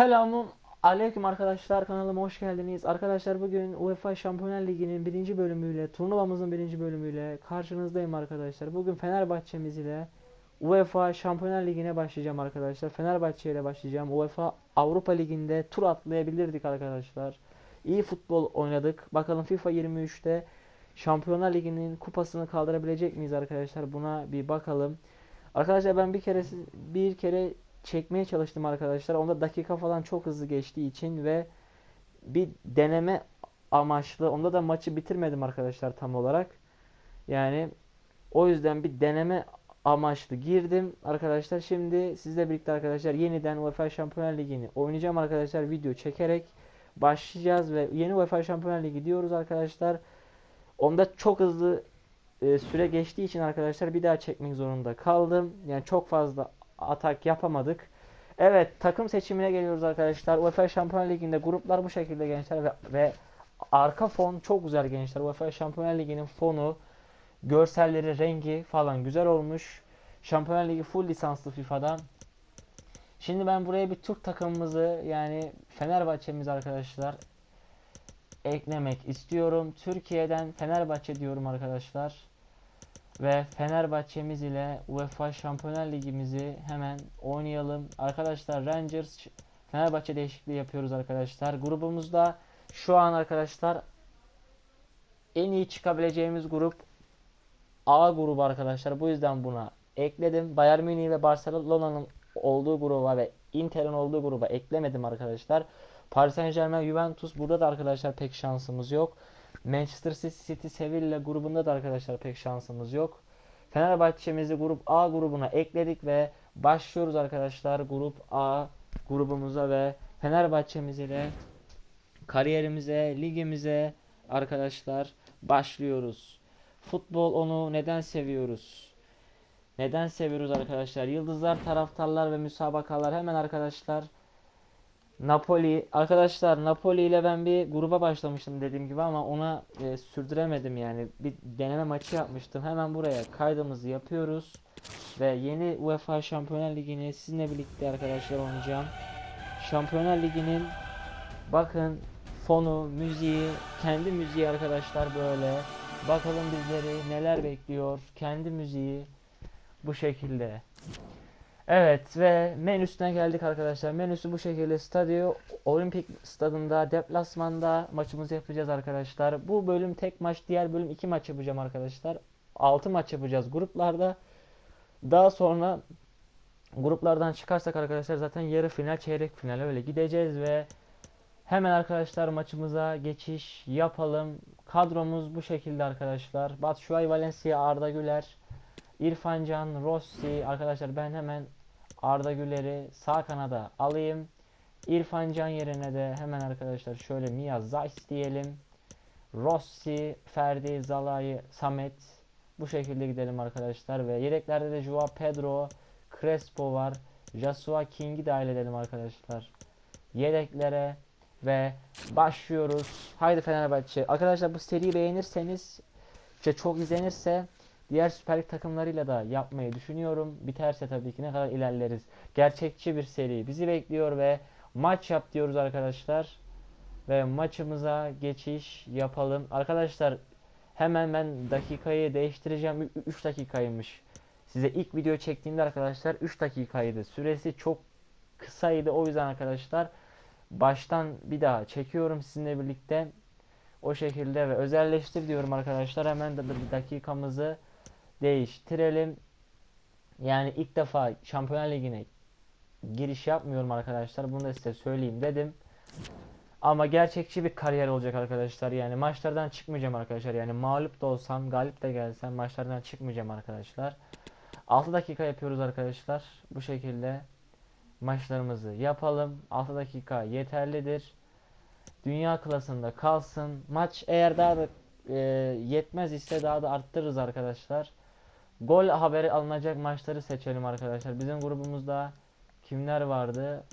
Selamun aleyküm arkadaşlar kanalıma hoş geldiniz. Arkadaşlar bugün UEFA Şampiyonlar Ligi'nin birinci bölümüyle, turnuvamızın birinci bölümüyle karşınızdayım arkadaşlar. Bugün Fenerbahçe'miz ile UEFA Şampiyonlar Ligi'ne başlayacağım arkadaşlar. Fenerbahçe ile başlayacağım. UEFA Avrupa Ligi'nde tur atlayabilirdik arkadaşlar. İyi futbol oynadık. Bakalım FIFA 23'te Şampiyonlar Ligi'nin kupasını kaldırabilecek miyiz arkadaşlar? Buna bir bakalım. Arkadaşlar ben bir kere bir kere çekmeye çalıştım arkadaşlar. Onda dakika falan çok hızlı geçtiği için ve bir deneme amaçlı. Onda da maçı bitirmedim arkadaşlar tam olarak. Yani o yüzden bir deneme amaçlı girdim arkadaşlar. Şimdi sizle birlikte arkadaşlar yeniden UEFA Şampiyonlar Ligi'ni oynayacağım arkadaşlar. Video çekerek başlayacağız ve yeni UEFA Şampiyonlar Ligi diyoruz arkadaşlar. Onda çok hızlı e, süre geçtiği için arkadaşlar bir daha çekmek zorunda kaldım. Yani çok fazla atak yapamadık. Evet takım seçimine geliyoruz arkadaşlar. UEFA Şampiyonlar Ligi'nde gruplar bu şekilde gençler ve, ve arka fon çok güzel gençler. UEFA Şampiyonlar Ligi'nin fonu, görselleri, rengi falan güzel olmuş. Şampiyonlar Ligi full lisanslı FIFA'dan. Şimdi ben buraya bir Türk takımımızı yani Fenerbahçe'miz arkadaşlar eklemek istiyorum. Türkiye'den Fenerbahçe diyorum arkadaşlar. Ve Fenerbahçe'miz ile UEFA Şampiyonlar Ligimizi hemen oynayalım. Arkadaşlar Rangers Fenerbahçe değişikliği yapıyoruz arkadaşlar. Grubumuzda şu an arkadaşlar en iyi çıkabileceğimiz grup A grubu arkadaşlar. Bu yüzden buna ekledim. Bayern Münih ve Barcelona'nın olduğu gruba ve Inter'in olduğu gruba eklemedim arkadaşlar. Paris Saint-Germain, Juventus burada da arkadaşlar pek şansımız yok. Manchester City, Sevilla grubunda da arkadaşlar pek şansımız yok. Fenerbahçe'mizi grup A grubuna ekledik ve başlıyoruz arkadaşlar grup A grubumuza ve Fenerbahçe'miz ile kariyerimize, ligimize arkadaşlar başlıyoruz. Futbol onu neden seviyoruz? Neden seviyoruz arkadaşlar? Yıldızlar, taraftarlar ve müsabakalar hemen arkadaşlar Napoli arkadaşlar Napoli ile ben bir gruba başlamıştım dediğim gibi ama ona e, sürdüremedim yani bir deneme maçı yapmıştım. Hemen buraya kaydımızı yapıyoruz ve yeni UEFA Şampiyonlar Ligi'ni sizinle birlikte arkadaşlar oynayacağım. Şampiyonlar Ligi'nin bakın fonu, müziği, kendi müziği arkadaşlar böyle. Bakalım bizleri neler bekliyor. Kendi müziği bu şekilde. Evet ve menüsüne geldik arkadaşlar. Menüsü bu şekilde Stadio Olimpik Stadında deplasmanda maçımızı yapacağız arkadaşlar. Bu bölüm tek maç, diğer bölüm iki maç yapacağım arkadaşlar. 6 maç yapacağız gruplarda. Daha sonra gruplardan çıkarsak arkadaşlar zaten yarı final, çeyrek final öyle gideceğiz ve hemen arkadaşlar maçımıza geçiş yapalım. Kadromuz bu şekilde arkadaşlar. Batshuayi, Valencia, Arda Güler, İrfan Can, Rossi arkadaşlar ben hemen Arda Güler'i sağ kanada alayım. İrfan Can yerine de hemen arkadaşlar şöyle Mia Zayt diyelim. Rossi, Ferdi, Zalai, Samet bu şekilde gidelim arkadaşlar ve yedeklerde de Joao Pedro, Crespo var. Joshua King'i dahil edelim arkadaşlar. Yedeklere ve başlıyoruz. Haydi Fenerbahçe. Arkadaşlar bu seriyi beğenirseniz işte çok izlenirse Diğer Süper Lig takımlarıyla da yapmayı düşünüyorum. Biterse tabii ki ne kadar ilerleriz. Gerçekçi bir seri bizi bekliyor ve maç yap diyoruz arkadaşlar. Ve maçımıza geçiş yapalım. Arkadaşlar hemen ben dakikayı değiştireceğim. 3 dakikaymış. Size ilk video çektiğimde arkadaşlar 3 dakikaydı. Süresi çok kısaydı. O yüzden arkadaşlar baştan bir daha çekiyorum sizinle birlikte. O şekilde ve özelleştir diyorum arkadaşlar. Hemen de bir dakikamızı değiştirelim. Yani ilk defa Şampiyonlar Ligi'ne giriş yapmıyorum arkadaşlar. Bunu da size söyleyeyim dedim. Ama gerçekçi bir kariyer olacak arkadaşlar. Yani maçlardan çıkmayacağım arkadaşlar. Yani mağlup da olsam, galip de gelsem maçlardan çıkmayacağım arkadaşlar. 6 dakika yapıyoruz arkadaşlar. Bu şekilde maçlarımızı yapalım. 6 dakika yeterlidir. Dünya klasında kalsın. Maç eğer daha da e, yetmez ise daha da arttırırız arkadaşlar. Gol haberi alınacak maçları seçelim arkadaşlar. Bizim grubumuzda kimler vardı?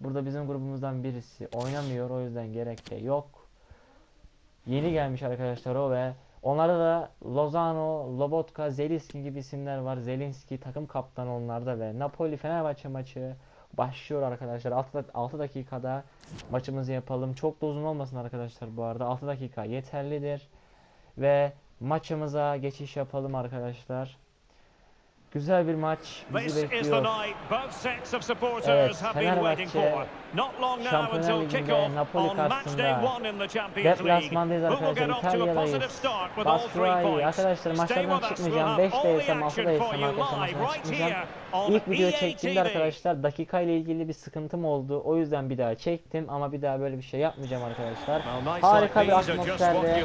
Burada bizim grubumuzdan birisi oynamıyor. O yüzden gerek de yok. Yeni gelmiş arkadaşlar o ve onlarda da Lozano, Lobotka, Zelinski gibi isimler var. Zelinski takım kaptanı onlarda ve Napoli Fenerbahçe maçı başlıyor arkadaşlar. 6, 6 dakikada maçımızı yapalım. Çok da uzun olmasın arkadaşlar bu arada. 6 dakika yeterlidir. Ve maçımıza geçiş yapalım arkadaşlar. Güzel bir maç bizi bekliyor. Evet, Fenerbahçe for. Not long now Şampiyonlar until Ligi'nde Napoli karşısında. Deplasmandayız arkadaşlar. İtalya'dayız. start with all three Batshuayi. points? Arkadaşlar maçlardan çıkmayacağım. have 5 all the değilsem 6 action for değilsem you arkadaşlar right çıkmayacağım. İlk video EA çektiğimde arkadaşlar dakika ile ilgili bir sıkıntım oldu. O yüzden bir daha çektim ama bir daha böyle bir şey yapmayacağım arkadaşlar. Harika bir atmosferde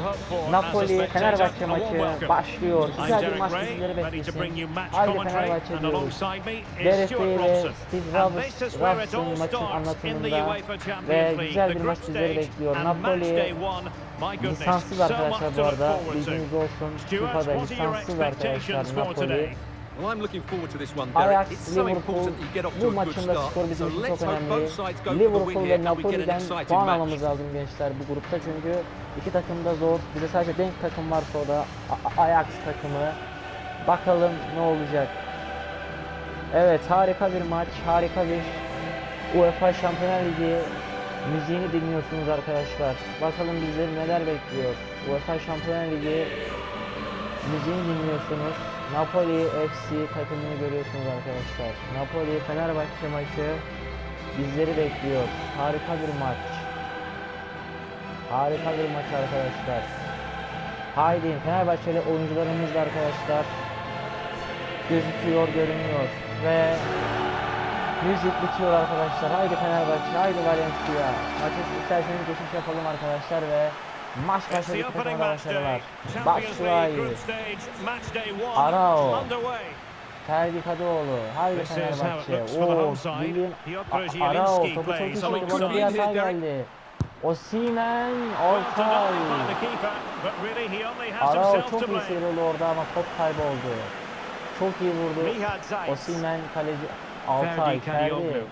Napoli. Fenerbahçe maçı başlıyor. Güzel bir maç bizleri beklesin. Haydi Fenerbahçe diyoruz. Bale, Robson. Steve Robson maçın anlatımında UEFA ve güzel bir maç bizleri bekliyor. Napoli lisanssız arkadaşlar bu arada. Bilginiz olsun. FIFA'da lisanssız arkadaşlar? Napoli. Well, I'm looking forward to this one, Derek. Ajax, It's so important that you get off to a good start. So let's hope both sides go for the win here and we get an exciting puan almamız lazım gençler bu grupta çünkü iki takım da zor. Bize sadece denk takım varsa o da Ajax takımı. Bakalım ne olacak. Evet harika bir maç, harika bir UEFA Şampiyonlar Ligi müziğini dinliyorsunuz arkadaşlar. Bakalım bizleri neler bekliyor. UEFA Şampiyonlar Ligi müziğini dinliyorsunuz. Napoli FC takımını görüyorsunuz arkadaşlar. Napoli Fenerbahçe maçı bizleri bekliyor. Harika bir maç. Harika bir maç arkadaşlar. Haydi Fenerbahçeli oyuncularımız da arkadaşlar gözüküyor, görünüyor ve müzik bitiyor arkadaşlar. Haydi Fenerbahçe, haydi Valencia. Maçı isterseniz geçiş yapalım arkadaşlar ve maç başladı day. başarılar. One Arao. Ferdi Kadıoğlu, haydi Fenerbahçe. looks for the Oo, home side. William Arao topu çok çekti. Bana bir hata geldi. Denied Altay. Arao çok iyi sıyrıldı orada ama top kayboldu. Çok iyi vurdu. Osimhen kaleci Altay, Ferdi.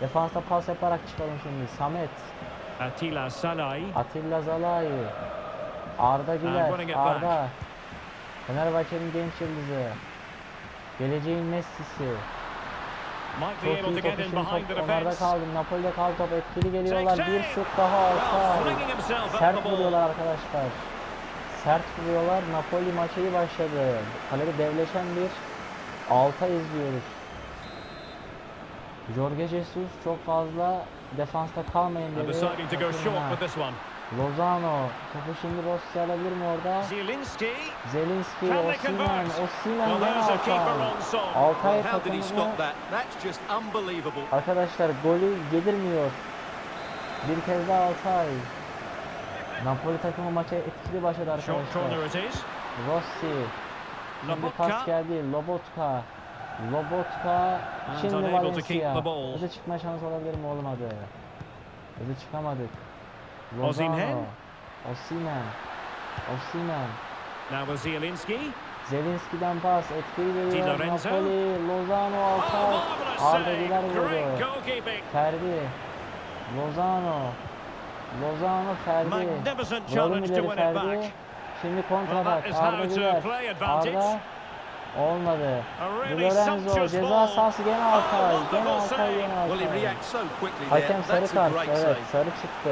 Defansta pas yaparak çıkalım şimdi. Samet, Attila Salai. Atilla Zalai, Arda Güler. Arda. Fenerbahçe'nin genç yıldızı. Geleceğin Messi'si. Çok iyi to topu get in şimdi behind the top onlarda kaldı. Napoli'de kaldı top etkili geliyorlar. Bir şut daha up Sert vuruyorlar arkadaşlar. Sert vuruyorlar. Napoli maçı iyi başladı. Kalede devleşen bir Altay izliyoruz. Jorge Jesus çok fazla defansta kalmayın dedi. deciding to go short takımına. with this one. Lozano topu şimdi Rossi alabilir mi orada? Zielinski. Zelinski, Osimhen, convert? Osimhen Well, gene there's a keeper Altay. on song. Altay Well, how did he takımına stop that? That's just unbelievable. arkadaşlar golü yedirmiyor. Bir kez daha Altay. Napoli takımı maça etkili başladı arkadaşlar. Rossi. Şimdi Lobotka. pas geldi. Lobotka. Lobotka. Şimdi Valencia. Hızlı çıkma şansı olabilir mi? Olmadı. Hızlı çıkamadık. Lozano. Osimhen. Osimhen. Now Zielinski. Zelinski'den pas etkili. Lorenzo. Napoli. Lozano Oh, Altay. Arda. Güler goalkeeping. Ferdi. Lozano. Lozano Ferdi. To ileri Ferdi. Şimdi kontratak. is Arda Güler. Arda. Olmadı. Lorenzo ceza sahası gene Altay. Gene Altay gene Altay. Hakem sarı kart. Evet sarı çıktı.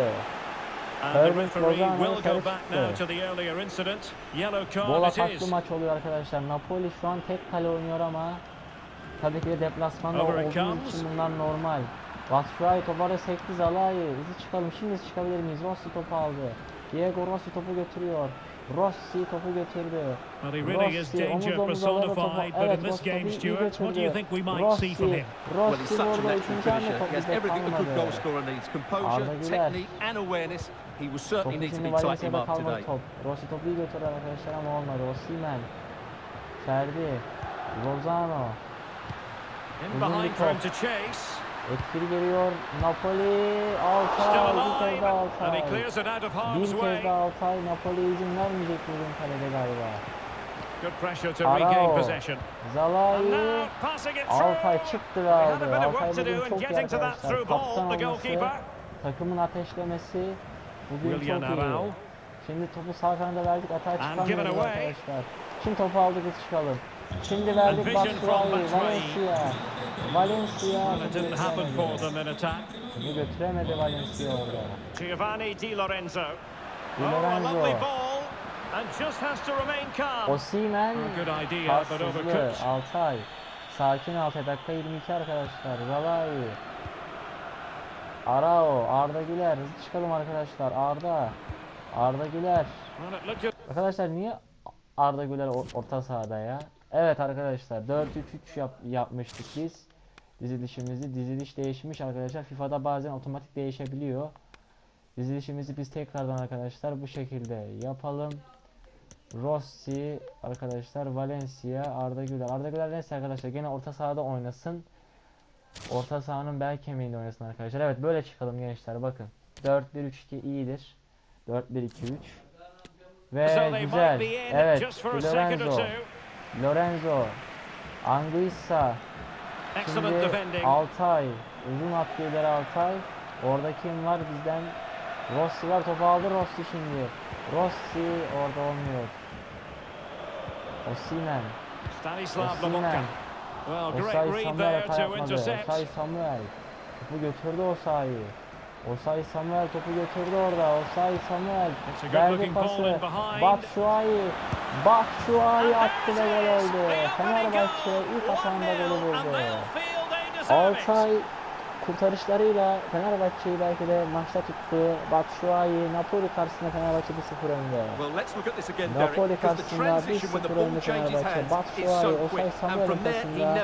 Herbert will sarı çıktı. Bol ataklı maç oluyor arkadaşlar. Napoli şu an tek kale oynuyor ama tabii ki de deplasmanda olduğumuz için bunlar normal. Batshuayi toparı sekti Zalai. Hızlı çıkalım. Şimdi çıkabilir miyiz? Rossi topu aldı. Diego Rossi topu götürüyor. Rossi topu götürdü. Well, he really is Rossi danger omuz topu. personified, but Evet in this game, Stuart, what do you think we might see from him? Well, he's such a burada natural finisher. He has everything a good kalmadı. goal scorer needs. Composure, technique and awareness. He will certainly Topu need to şimdi be tighten him Valencia'da up kalmadı today. top. Rossi topu iyi götürdü arkadaşlar ama olmadı. Osimhen. Ferdi. Lozano. In Uzun bir behind for him to chase. Etkili geliyor. Napoli. Altay. Bir kez daha Altay. Bir kez daha Altay. Napoli izin vermeyecek bugün kalede galiba. Good pressure to regain possession. Zalai. Altay çıktı ve aldı. Altay bugün çok iyi arkadaşlar. Kaptan olması, takımın ateşlemesi bugün çok iyi. Şimdi topu sağ kanada verdik atağa çıkamıyoruz arkadaşlar. Şimdi topu aldık çıkalım. Şimdi verdik Batshuayi. Valencia. Valencia Well, it didn't happen for them in attack. Topu götüremedi Valencia orada. Giovanni Di Lorenzo. Di Oh, a lovely Lorenzo. ball. And just has to remain calm. Osimhen A good idea, but Pas hızlı. overcooked. Altay. Sakin Altay. Dakika 22 arkadaşlar. Zalai. Arao. Arda Güler. Hızlı çıkalım arkadaşlar. Arda. Arda Güler. Arkadaşlar niye Arda Güler or- orta sahada ya? Evet arkadaşlar 4-3-3 yap yapmıştık biz. Dizilişimizi. Diziliş değişmiş arkadaşlar. FIFA'da bazen otomatik değişebiliyor. Dizilişimizi biz tekrardan arkadaşlar bu şekilde yapalım. Rossi arkadaşlar Valencia Arda Güler. Arda Güler neyse arkadaşlar gene orta sahada oynasın. Orta sahanın bel kemiğinde oynasın arkadaşlar. Evet böyle çıkalım gençler bakın. 4-1-3-2 iyidir. 4-1-2-3 ve güzel. Evet, Lorenzo. Lorenzo. Anguissa. Excellent Şimdi defending. Altay. Uzun ileri Altay. Orada kim var bizden? Rossi var. Topu aldı Rossi şimdi. Rossi orada olmuyor. Well, great Osay Samuel there hata yapmadı. Osay Samuel. Topu götürdü Osay'ı. Osay Samuel topu götürdü orada. Osay Samuel. Verdi pası. Batshuayi. Batshuayi attı ve gol oldu. Fenerbahçe goal. ilk atağında 1-0, golü buldu. Altay kurtarışlarıyla Fenerbahçe'yi belki de maçta tuttu. Batshuayi Napoli karşısında Fenerbahçe 1-0 önde. Napoli karşısında transition when the 1-0 ball önde Fenerbahçe. Batshuayi, Osay Samuel ortasında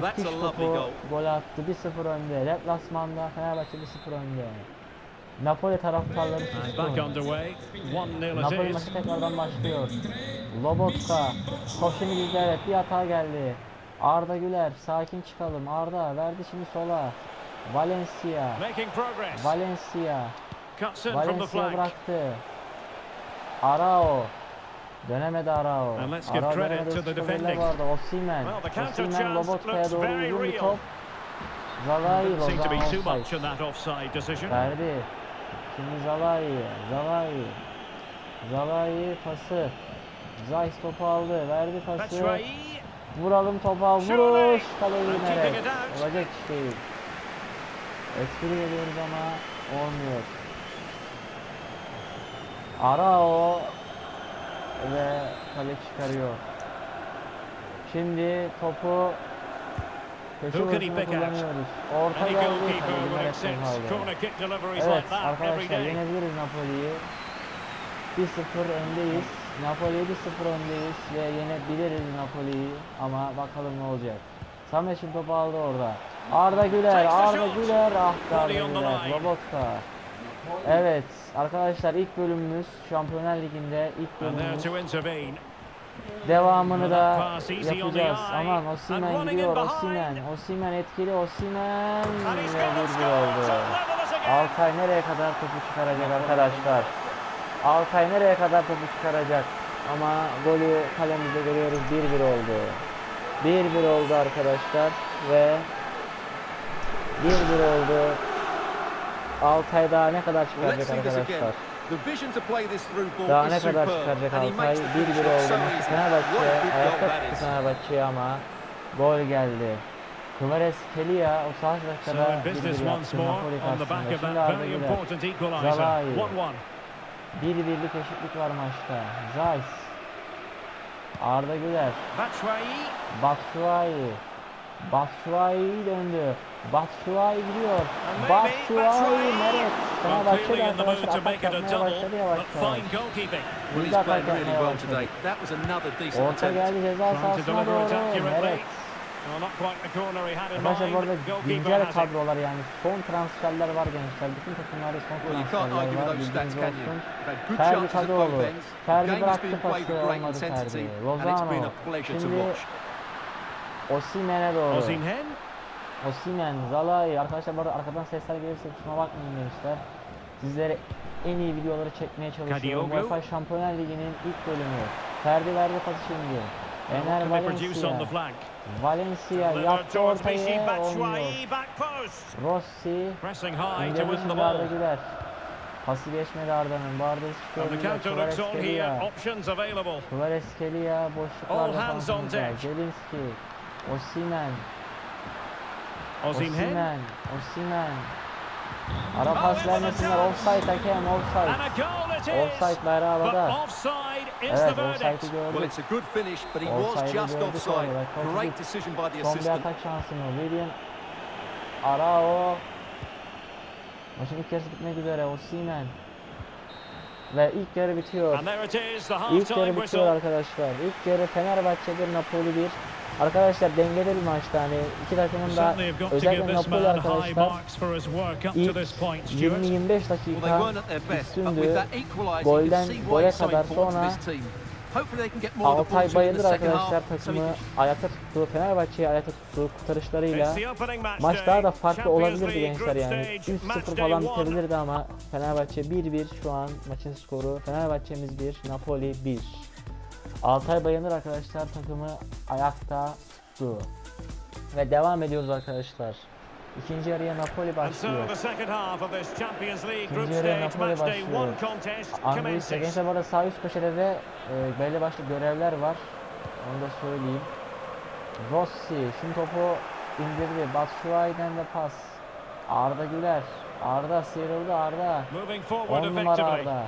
müthiş topu gol attı. 1-0 önde. Deplasmanda Fenerbahçe 1-0 önde. Napoli taraftarları sustu. back underway. 1-0 Napoli maçı tekrardan başlıyor. Lobotka. Bizde evet bir hata geldi. Arda Güler sakin çıkalım. Arda verdi şimdi sola. Valencia. Valencia. Valencia bıraktı. Arao. Dönemedi Arao. Arao dönemedi, goller defending. vardı. Osimhen. Osimhen Lobotka'ya doğru uzun bir top. Zalai Lozan offside. Verdi. Şimdi Zalai. Zalai. Zalai pası. Zayt topu aldı. Verdi pası. Vuralım topa. Vuruş. İt out. Olacak iş değil. Etkili geliyoruz ama olmuyor. Arao ve kale çıkarıyor. Şimdi topu Who can he pick out? Any goalkeeper would accept corner kick deliveries Evet like that every day. yenebiliriz Napoli'yi. 1-0 öndeyiz. Napoli'ye 1-0 öndeyiz ve yenebiliriz Napoli'yi ama bakalım ne olacak. Samet şimdi topu aldı orada. Arda Güler, Arda. Güler, ah be Arda Güler. Lobotka. Evet arkadaşlar ilk bölümümüz Şampiyonlar Ligi'nde ilk bölümümüz. Devamını da yapacağız. Aman in gidiyor, behind. Osimhen, Osimhen etkili, he's ve got a 1-1 score. oldu. Altay nereye kadar topu çıkaracak arkadaşlar? Altay nereye kadar topu çıkaracak? Ama golü kalemizde görüyoruz 1-1 oldu. 1-1 oldu arkadaşlar ve 1-1 oldu. Altay daha ne kadar çıkaracak arkadaşlar? The vision to play this through ball Daha is ne kadar superb, çıkaracak and he Altay? makes the 1-1 finish look oldu. so Maçı easy. Fenerbahçe What a good ayakta goal that tuttu is. Fenerbahçe'yi ama gol geldi. Kvaratskhelia o sağ So dakikada in business 1-1 once yaptı more Napoli on the back karşısında. of Şimdi that Arda very Güler. important equaliser. Zalai. 1-1. Bir birlik eşitlik var maçta. Zeiss. Arda Güler. Batshuayi. Batshuayi. Batshuayi döndü. Batshuayi gidiyor. maybe Batshuayi. Meret. Well, Fenerbahçe clearly de in the mood arkadaşlar atak yapmaya başladı yavaş yavaş. fine goalkeeping. Well, Biz de atak yapmaya well başladık. today. That was another decent Orta geldi ceza Trying to sahasına doğru. accurately. Meret. Well, not quite the corner he had in Arkadaşlar bu arada güncel kadrolar yani son transferler var gençler. Bütün takımlarda son Well, you can't transferler argue with var. those stats, Bilginiz can you? olsun. They've had good Ferdi chances at both Kadıoğlu. ends. The Ferdi game has bıraktı been played pası olmadı Ferdi. and it's been Lozano. a pleasure to Şimdi watch. Osimhen'e doğru. Osimhen. Osimhen, Zalai. Arkadaşlar bu arada arkadan sesler gelirse kusura bakmayın gençler. Sizlere en iyi videoları çekmeye çalışıyorum. UEFA Şampiyonlar Ligi'nin ilk bölümü. Ferdi verdi pası şimdi. Ener Valencia. Valencia yaptı ortayı. Olmuyor. Rossi. Ball. Arda Güler. Pası geçmedi Arda'nın. The çıkıyor. available. Kvaratskhelia boşluklarda defansında. deck. Zelinski. Osimhen. Osimhen. Ara pas vermesinler. Offside hakem offside. a goal it is. Offside bayrağı But havada. Evet Well, gördük. it's a good finish, but he was Offside'i just gördük offside. orada. Koçu Great decision by the Son bir assistant. atak şansı mı? William Arao Maçın ilk yarısı bitmek üzere Osimhen Ve ilk yarı bitiyor. And there it is, the İlk yarı bitiyor arkadaşlar. İlk yarı Fenerbahçe 1 Napoli 1. Arkadaşlar dengeli bir maçtı hani iki takımın da özellikle Napoli arkadaşlar ilk this point, Stuart. 20-25 Well, they dakika üstündü. Golden gole kadar sonra Altay Bayındır arkadaşlar takımı ayakta tuttu. Fenerbahçe'yi ayakta tuttu kurtarışlarıyla. Maç daha da farklı olabilirdi gençler yani. stage, match 3-0 day falan bitebilirdi ama Fenerbahçe 1-1 şu an maçın skoru. Fenerbahçe'miz 1, Napoli 1. Altay Bayındır arkadaşlar takımı ayakta tuttu. Ve devam ediyoruz arkadaşlar. İkinci yarıya Napoli başlıyor. İkinci yarıya Napoli başlıyor. Andrei gençler bu arada sağ üst köşede de e, belli başlı görevler var. Onu da söyleyeyim. Rossi şimdi topu indirdi. Batshuayi'den de pas. Arda Güler. Arda sıyrıldı Arda. Moving forward 10 numara. Arda.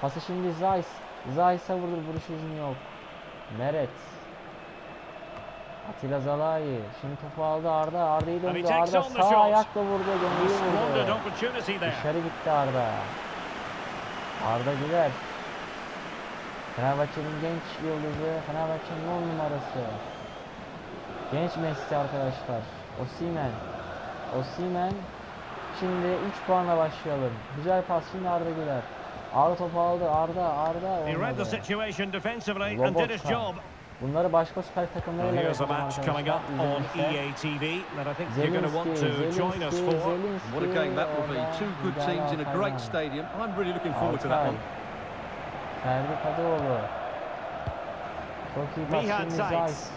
Pası şimdi Zeiss. Zeiss'e vurdu vuruş izni yok. Meret. Atilla Zalai. Şimdi topu aldı Arda. Arda'yı döndü. Arda sağ ayakla vurdu. Squandered vurdu. Dışarı gitti Arda. Arda Güler. Fenerbahçe'nin genç yıldızı, Fenerbahçe'nin 10 numarası. Genç Messi arkadaşlar. Osimhen. Osimhen. Şimdi 3 puanla başlayalım. Güzel pas şimdi Arda Güler. Arda topu aldı. Arda, Arda He read the situation defensively and did his job. Bunları başka süper Well, takımlarıyla here's a match coming up arkadaşlar. on İzninizle. EA TV that I think you're going to want Zelinski, to join us Zelinski, for. Zelinski. What a game that will be. Two good teams in a great stadium. I'm really looking forward to that one. Ferdi Kadıoğlu. Çok iyi pas Nihat Zayt. Zayt.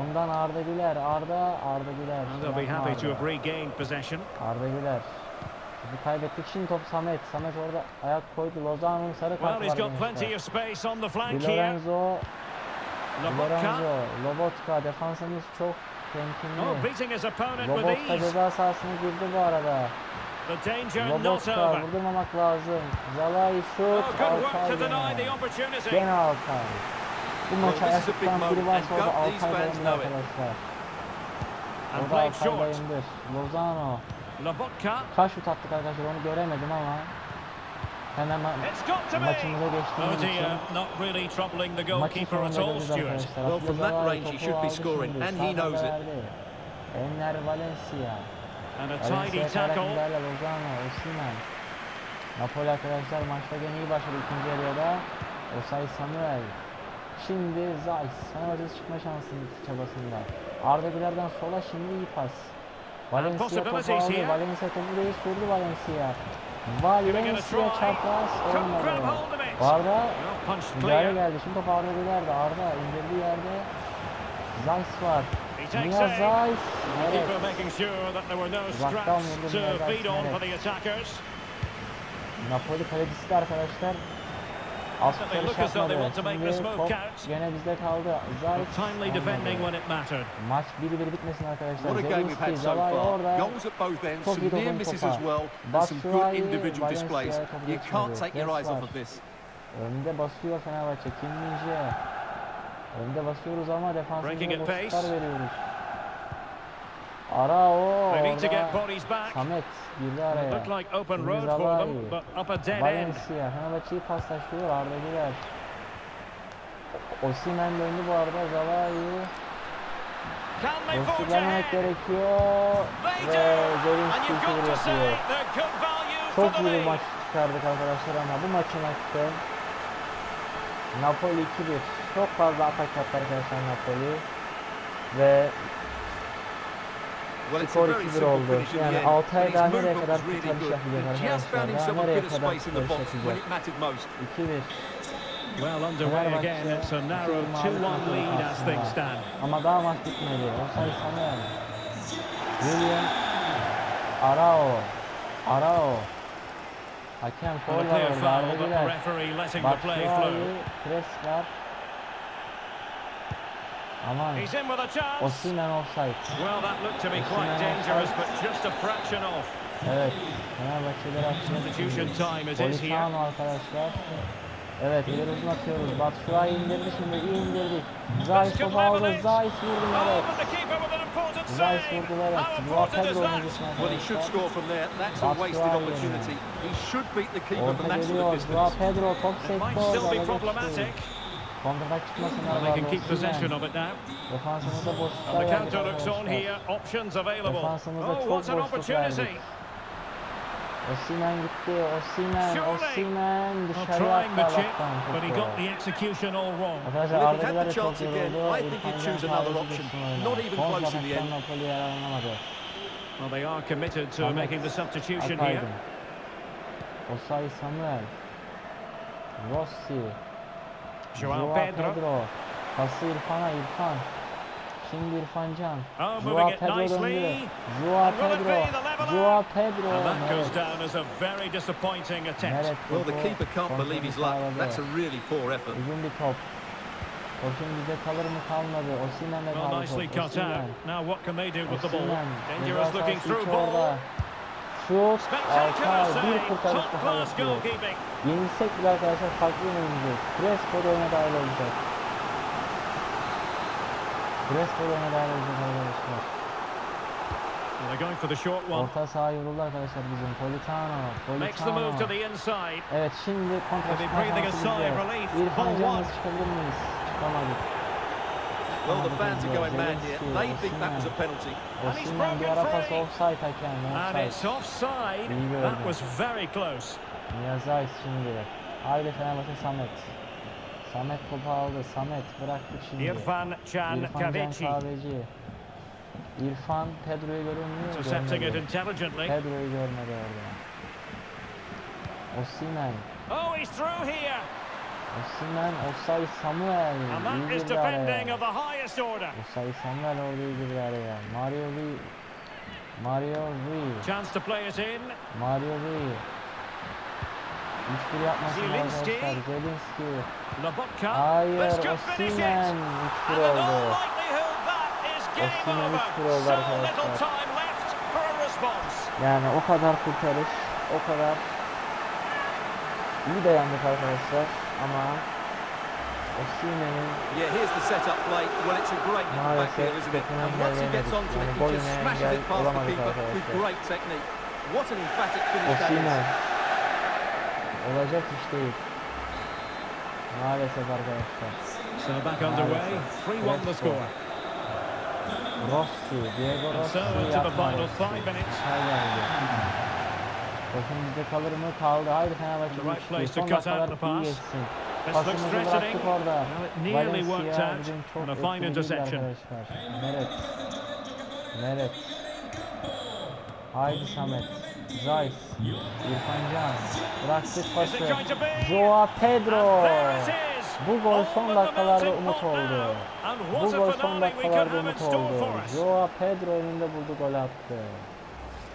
Ondan Arda Güler. Arda, Arda Güler. And they'll be happy to Arda. have regained possession. Arda Güler. Topu kaybettik. Şimdi top Samet. Samet orada ayak koydu. Lozano'nun sarı Well, kartı he's var got plenty gençler. of space on the flank Di here. Lorenzo. Lorenzo, Lobotka. Defansımız çok Oh, temkinli. with Lobotka ceza sahasına girdi bu arada. Lobotka vurdurmamak lazım. Zalai Oh, şut. work Altay gene. Altay. Bu maçı this is a ayakta big tutan biri varsa and o da God, these Altay it. arkadaşlar. And O da played Altay. Bayındır. Lozano. Lobotka. Kaç şut attık arkadaşlar onu göremedim ama. Hemen ma- It's got to be. maçımıza geçtiğimiz için dear, not really troubling the maçın goalkeeper sonunda at all, göreceğiz Stuart. arkadaşlar. Well, from that range, he should be scoring, and he knows it. Enner Valencia. And a tidy tackle. müdahale Lozano, Osimhen. Napoli arkadaşlar maçta gene iyi başladı ikinci yarıya da. Osay Samuel. Şimdi Zeiss. Fenerbahçe çıkma şansının çabasında. Arda Güler'den sola şimdi iyi pas. Valencia topu aldı. Valencia topu vurdu Valencia. Valencia çapraz olmadı. punched müdahale geldi. Şimdi top Arda Güler'de. Arda indirdiği yerde Zeiss var. Mia. The Evet. Uzaktan vurdu Mia feed on Zeiss, for the attackers. Napoli kalecisi de arkadaşlar. Az count. gene bizde kaldı. Zayt Timely defending when it mattered. Maç 1-1 bitmesin arkadaşlar. What a game we've had Zelinski, far. orada. Goals at both ends, Çok some iyi misses topa. as well, and some good Batshuayi, individual Valencia displays. topu You can't geçmedi. take your eyes Pres off var. of this. Önde basıyor Fenerbahçe. Kim. Önde basıyoruz ama defansımıza at boşluklar pace. Veriyoruz. Arao They need to get bodies back. Samet girdi araya. looked like open road for them, but up a dead end. Valencia. Fenerbahçe'yi paslaşıyor. Arda Güler. Osimhen döndü bu arada. Zalai. Ahead? gerekiyor. Ve Zelinski say yapıyor. Çok iyi bir maç çıkardık arkadaşlar ama bu maçın hakkı Napoli 2-1. Çok fazla atak yaptı arkadaşlar Napoli. Ve skor very 2-1 simple oldu. Yani end. Altay but his daha nereye kadar found arkadaşlar? Daha nereye kadar most. 2-1. Well underway again. It's a narrow iki mağlup 2-1 oldu lead as things stand. Ama daha maç bitmedi. Osay Samuel. William Arao. Arao. Hakem foul var orada. Arda Güler. referee letting the play flow. Batshuayi pres var. Aman. He's in with a chance. Osimhen offside. Well, that looked to be quite dangerous, but just a fraction off. Evet. Fenerbahçe'de Substitution time it is here. Politano arkadaşlar. Evet ileri uzun atıyoruz. Batshuayi indirdi şimdi iyi indirdik. Zayis topu aldı. Zayis vurdu Oh, an important Zayis vurdu Pedro that? oyuncusu Well, he should arkadaşlar. score from there. That's a wasted Batshuayi opportunity. He should beat the keeper from Orta geliyor. distance. Pedro top sekti might still orada. be Geçti. Problematic. Kontratak çıkmasınlar Well, they can vardı keep possession Osimhen. of it now. Defansımızda And boşluklar the verdik counter looks on arkadaşlar. here. Options available. Defansımızda Oh, çok what an boşluk opportunity. verdik. Osimhen gitti. Osimhen. Surely. Osimhen Well, dışarıya trying the attı chip, Allah'tan but he topu. got the execution all wrong. Arkadaşlar Well, if Arda he had Güler the de çok chance again, yoruldu. I think İrfan he'd Can choose another Kahveci option. geçti oyuna. Not even Son close in the ataktan end. Napoli yararlanamadı. Well, they are committed to Ahmet making the substitution here. Akaydın. Osay Samuel. Rossi. Joao Pedro. Pası İrfan'a İrfan. Şimdi İrfan Can. Oh, Joao it Pedro döndü. nicely. Joao And will Pedro. be the leveler? Joao Pedro. And that goes Meret. down as a very disappointing attempt. Meret Well, the keeper can't believe his luck. That's a really poor effort. Uzun bir top. Topun bize kalır mı kalmadı. Osimhen'le Well, kaldı nicely top. cut out. Now what can they do with the ball? Osimhen. Dangerous looking through ball. Şut. Altay. Bir kurtarış daha yapıyor. Yenilsek bile arkadaşlar farklı oynayacağız. Crespo da oyuna dahil olacak. Crespo da oyuna dahil olacak arkadaşlar. Orta saha yoruldu arkadaşlar bizim. Politano. Politano. Evet şimdi kontra çıkma breathing a şansı sigh of bizde. relief. İrfan one. çıkabilir miyiz? Çıkamadık. Well, the fans are going mad here. They think that was a penalty. And he's broken free. offside hakem. And it's Offside. That was very close. Niyazayis şimdi. Haydi Fenerbahçe Samet. Samet topu aldı. Samet bıraktı şimdi. Irfan Can Kahveci. İrfan Pedro'yu görünmüyor. intercepting it intelligently. Pedro'yu görmedi orada. Osimhen. Oh, he's through here. Osimhen, Osay Samuel. And that is defending of the highest order. Osay Samuel orada iyi girdi araya. Mario Rui. Mario Rui. Chance to play it in. Mario Rui. 3-1 yapmasın Zielinski. Zelinski. Lobotka. Hayır. Osimhen 3-1 And in all oldu. Osimhen over. 3-1 oldu arkadaşlar. Yani o kadar kurtarış, o kadar iyi dayandık arkadaşlar ama Osimhen'in Yeah, here's the set-up play. Well, it's a great back Maalesef heel, isn't it? And once he gets onto it, he just smashes it past the keeper with great technique. What an emphatic finish that is. Osimhen olacak iş değil. Maalesef arkadaşlar. So back underway. 3-1 the score. Rossi, Diego And Rossi so into the final five minutes. Topun bizde kalır mı? Kaldı. Haydi Fenerbahçe The right güçlü. place to Son cut out dakikalar iyi geçsin. Pasımızı bıraktık orada. Valencia bugün çok And a fine etkili değildi interception. arkadaşlar. Meret. Meret. Haydi Samet. Zayt. İrfan Can. Bıraktık pası. Joao Pedro. Bu gol son dakikalarda umut oldu. Bu gol son dakikalarda umut oldu. Joao Pedro önünde buldu gol attı.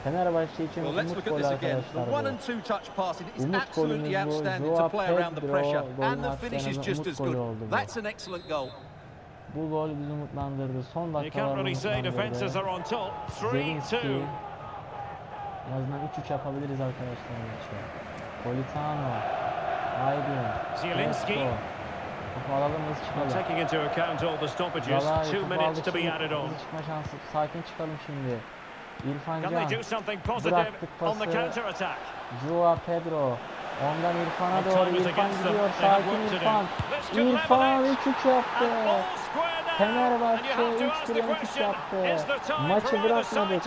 Fenerbahçe için Well, let's umut look at golü this again. arkadaşlar The one and two touch passing is Umut absolutely golümüz bu. outstanding Joao to play around the Pedro pressure. golünü And the attı. finish En is azından just umut as golü good. oldu bu. That's an excellent goal. Bu gol bizi umutlandırdı. Son You can't dakikalarda really say defences umutlandırdı. are on top. Zelinski. 3-2. En azından 3-3 yapabiliriz arkadaşlar. Politano. Aydın. Zielinski. Topu alalım hız çıkalım. taking into account all the stoppages, two minutes to be added on. Hızlı çıkma şansı. Sakin çıkalım şimdi. İrfan Can Bıraktık pası. Joao Pedro. Ondan İrfan'a doğru. İrfan gidiyor. Sakin. İrfan. İrfan it. 3-3 yaptı. Fenerbahçe have to ask 3-1 the ön question, yaptı. Maçı bırakmadık.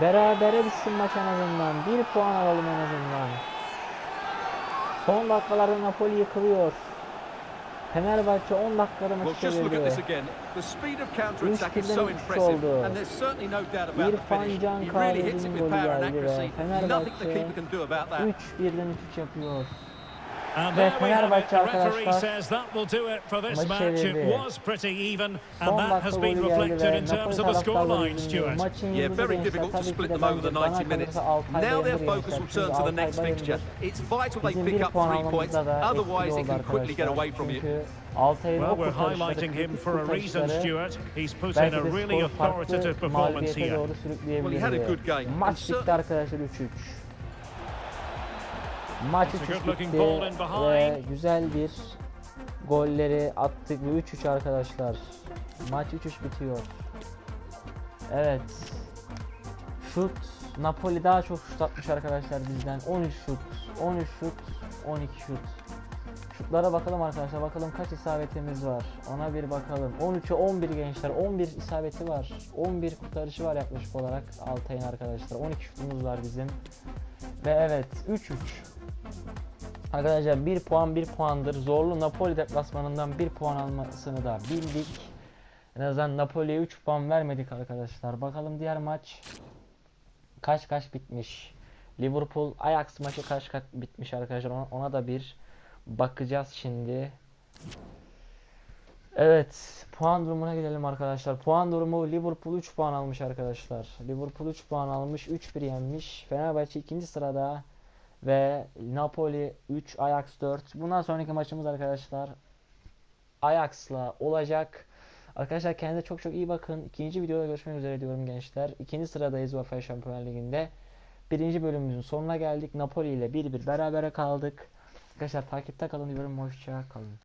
Berabere bitsin maç en azından. Bir puan alalım en azından. Son dakikalarda Napoli yıkılıyor. Fenerbahçe 10 dakikada maçı so üç üç impressive. oldu. İrfan. Can Kahveci'nin golü geldi ve Fenerbahçe keeper can do about that. 3 birden 3 yapıyor. And there we have it. The referee says that will do it for this match. It was pretty even, and that has been reflected in terms of the taraftarları scoreline, Stuart. Yeah, very difficult to split them over the 90 minutes. Now their focus will turn to the next fixture. It's vital they pick up three points, almamızda da etkili otherwise it oldu can quickly get away from you. Well, we're highlighting him for a reason, Stuart. He's put in a really authoritative performance here. doğru Well, he had a good game. And cer- bitti arkadaşlar 3-3. Maç It's a 3-3 good looking bitti ball in ve güzel bir golleri attık ve 3-3 arkadaşlar. Maç 3-3 bitiyor. Evet. Şut Napoli daha çok şut atmış arkadaşlar bizden. 13 şut, 13 şut, 12 şut. Şutlara bakalım arkadaşlar. Bakalım kaç isabetimiz var. Ona bir bakalım. 13'e 11 gençler. 11 isabeti var. 11 kurtarışı var yaklaşık olarak Altay'ın arkadaşlar. 12 şutumuz var bizim. Ve evet 3-3. Arkadaşlar 1 puan 1 puandır. Zorlu Napoli deplasmanından 1 puan almasını da bildik. En azından Napoli'ye 3 puan vermedik arkadaşlar. Bakalım diğer maç kaç kaç bitmiş. Liverpool Ajax maçı kaç kaç bitmiş arkadaşlar. Ona, ona da bir bakacağız şimdi. Evet, puan durumuna gelelim arkadaşlar. Puan durumu Liverpool 3 puan almış arkadaşlar. Liverpool 3 puan almış, 3-1 yenmiş. Fenerbahçe ikinci sırada ve Napoli 3, Ajax 4. Bundan sonraki maçımız arkadaşlar Ajax'la olacak. Arkadaşlar kendinize çok çok iyi bakın. İkinci videoda görüşmek üzere diyorum gençler. İkinci sıradayız UEFA Şampiyonlar Ligi'nde. Birinci bölümümüzün sonuna geldik. Napoli ile 1-1 berabere kaldık. Arkadaşlar takipte kalın diyorum. Hoşça kalın.